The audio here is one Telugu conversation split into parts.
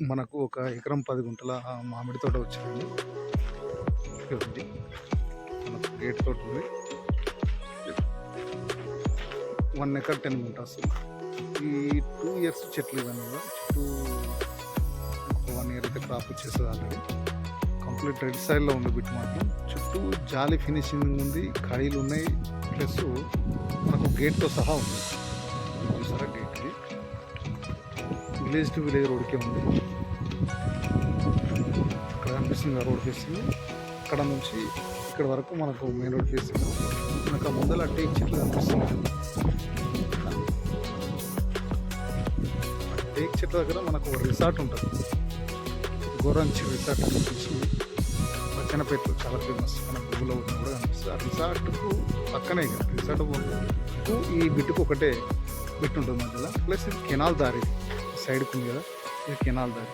మనకు ఒక ఎకరం పది గుంటల మామిడి తోట వచ్చింది ఉంది మనకు గేట్ తోట ఉంది. వన్ ఎకర్ టెన్ గుంటాస్ ఈ టూ ఇయర్స్ చెట్లు ఇవన్నీ కూడా చుట్టూ వన్ ఇయర్ అయితే క్రాప్ వచ్చేస్తుంది ఆల్రెడీ కంప్లీట్ రెడ్ సైడ్లో ఉంది బిట్ మాత్రం చుట్టూ జాలి ఫినిషింగ్ ఉంది కాయలు ఉన్నాయి ప్లస్ మనకు గేట్తో సహా ఉంది. విలేజ్ టు విలేజ్ రోడ్కే ఉంది. ఇక్కడ కనిపిస్తుంది ఆ రోడ్ ఫేసింగ్. ఇక్కడ నుంచి ఇక్కడ వరకు మనకు మెయిన్ రోడ్ ఫేసింగ్. మనకు ఆ ముందర టేక్ చెట్లు కనిపిస్తుంది టేక్ చెట్ల దగ్గర మనకు ఒక రిసార్ట్ ఉంటుంది. గోరంచి రిసార్ట్ కనిపిస్తుంది చెప్పేసి పచ్చనపేటలో చాలా ఫేమస్. మన గూగుల్లో కూడా కనిపిస్తుంది. ఆ రిసార్ట్కు పక్కనే రిసార్ట్ ఈ బిట్టుకు ఒకటే బిట్ ఉంటుంది మధ్యలో ప్లస్ ఇది కెనాల్ దారి. సైడ్కి ఉంది కదా ఇది కెనాల్ దారి.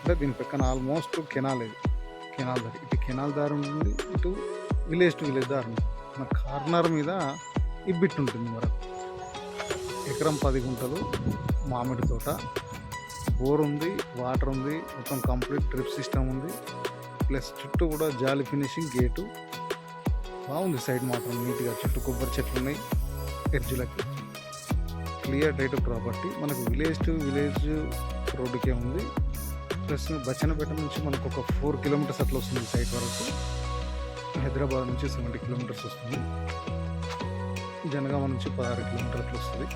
అంటే దీని పక్కన ఆల్మోస్ట్ కెనాల్ ఇది కెనాల్ దారి. ఇటు కెనాల్ దారి ఉంటుంది ఇటు విలేజ్ టు విలేజ్ దారి ఉంటుంది మన కార్నర్ మీద ఈ బిట్ ఉంటుంది మనకు ఎకరం పది గుంటలు మామిడి తోట. బోర్ ఉంది వాటర్ ఉంది మొత్తం కంప్లీట్ డ్రిప్ సిస్టమ్ ఉంది. ప్లస్ చుట్టూ కూడా జాలి ఫినిషింగ్ గేటు బాగుంది సైడ్ మాత్రం నీట్గా చుట్టూ కొబ్బరి చెట్లు ఉన్నాయి ఎడ్జులకి క్లియర్ డైట్ ప్రాపర్టీ. మనకు విలేజ్ టు విలేజ్ రోడ్డుకే ఉంది. ప్లస్ బచ్చనపేట నుంచి మనకు ఒక ఫోర్ కిలోమీటర్స్ అట్లా వస్తుంది సైట్ వరకు. హైదరాబాద్ నుంచి సెవెంటీ కిలోమీటర్స్ వస్తుంది. జనగామ నుంచి పదహారు కిలోమీటర్ అట్లా వస్తుంది.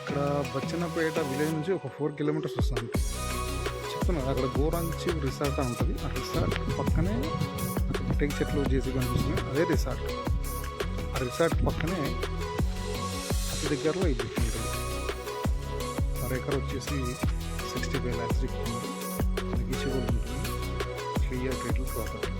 ఇక్కడ బచ్చనపేట విలేజ్ నుంచి ఒక ఫోర్ కిలోమీటర్స్ వస్తుంది. చెప్తున్నారు అక్కడ గోరాంచి రిసార్ట్ ఉంటుంది. ఆ రిసార్ట్ పక్కనే టెక్ చెట్లు చేసి కనిపిస్తున్నాయి అదే రిసార్ట్. ఆ రిసార్ట్ పక్కనే అతి దగ్గరలో ఇది ఉంటుంది పర్ ఎకర్ వచ్చేసి సిక్స్టీ ఫైవ్ ల్యాక్స్ చెప్తున్నారు నెగిషియబుల్ ఉంటుంది. Clear title property